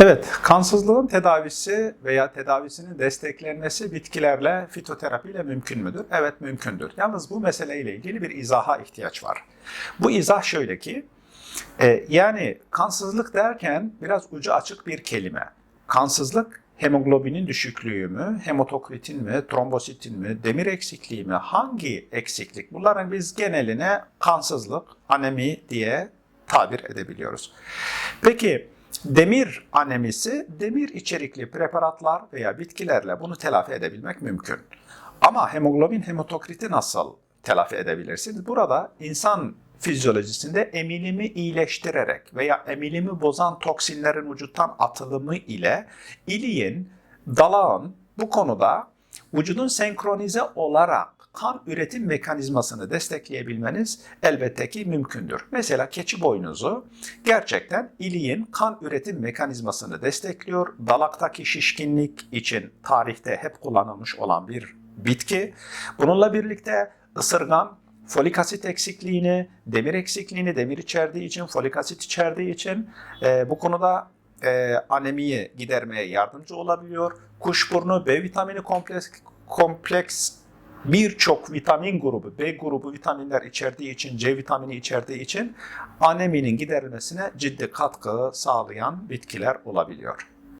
Evet, kansızlığın tedavisi veya tedavisinin desteklenmesi bitkilerle, fitoterapiyle mümkün müdür? Evet, mümkündür. Yalnız bu meseleyle ilgili bir izaha ihtiyaç var. Bu izah şöyle ki, e, yani kansızlık derken biraz ucu açık bir kelime. Kansızlık hemoglobinin düşüklüğü mü, hematokritin mi, trombositin mi, demir eksikliği mi, hangi eksiklik? Bunların biz geneline kansızlık, anemi diye tabir edebiliyoruz. Peki demir anemisi, demir içerikli preparatlar veya bitkilerle bunu telafi edebilmek mümkün. Ama hemoglobin hematokriti nasıl telafi edebilirsiniz? Burada insan fizyolojisinde emilimi iyileştirerek veya emilimi bozan toksinlerin vücuttan atılımı ile iliğin, dalağın bu konuda vücudun senkronize olarak kan üretim mekanizmasını destekleyebilmeniz elbette ki mümkündür. Mesela keçi boynuzu gerçekten iliğin kan üretim mekanizmasını destekliyor. Dalaktaki şişkinlik için tarihte hep kullanılmış olan bir bitki. Bununla birlikte ısırgan folik asit eksikliğini, demir eksikliğini, demir içerdiği için, folik asit içerdiği için e, bu konuda e, anemiyi gidermeye yardımcı olabiliyor. Kuşburnu B vitamini kompleks, kompleks birçok vitamin grubu, B grubu vitaminler içerdiği için, C vitamini içerdiği için aneminin giderilmesine ciddi katkı sağlayan bitkiler olabiliyor.